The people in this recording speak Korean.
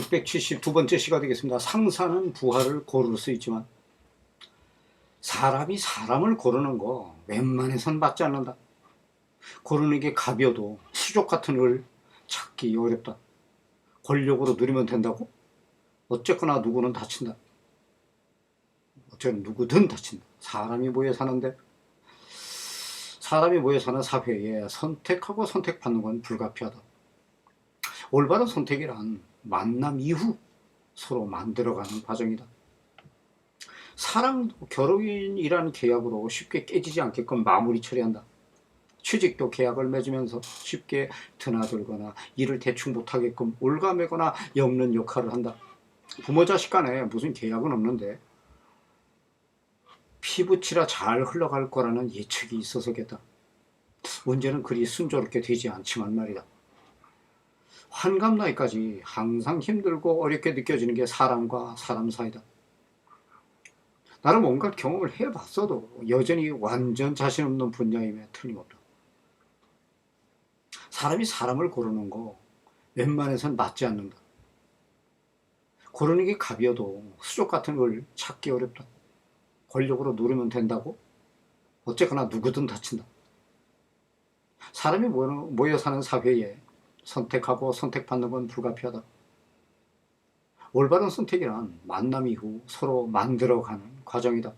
672번째 시가 되겠습니다. 상사는 부하를 고를 수 있지만 사람이 사람을 고르는 거 웬만해선 맞지 않는다. 고르는 게 갑이어도 수족 같은 걸 찾기 어렵다. 권력으로 누리면 된다고? 어쨌거나 누구는 다친다. 어쨌든 누구든 다친다. 사람이 모여 사는데 사람이 모여 사는 사회에 선택하고 선택받는 건 불가피하다. 올바른 선택이란 만남 이후 서로 만들어가는 과정이다. 사랑도 결혼이라는 계약으로 쉽게 깨지지 않게끔 마무리 처리한다. 취직도 계약을 맺으면서 쉽게 드나들거나 일을 대충 못하게끔 올가매거나 엮는 역할을 한다. 부모 자식 간에 무슨 계약은 없는데 피부치라 잘 흘러갈 거라는 예측이 있어서겠다. 문제는 그리 순조롭게 되지 않지만 말이다. 환갑 나이까지 항상 힘들고 어렵게 느껴지는 게 사람과 사람 사이다. 나는 뭔가 경험을 해봤어도 여전히 완전 자신 없는 분야임에 틀림없다. 사람이 사람을 고르는 거 웬만해선 맞지 않는다. 고르는 게 갑이어도 수족 같은 걸 찾기 어렵다. 권력으로 누르면 된다고? 어쨌거나 누구든 다친다. 사람이 모여 사는 사회에 선택하고 선택받는 건 불가피하다. 올바른 선택이란 만남 이후 서로 만들어가는 과정이다.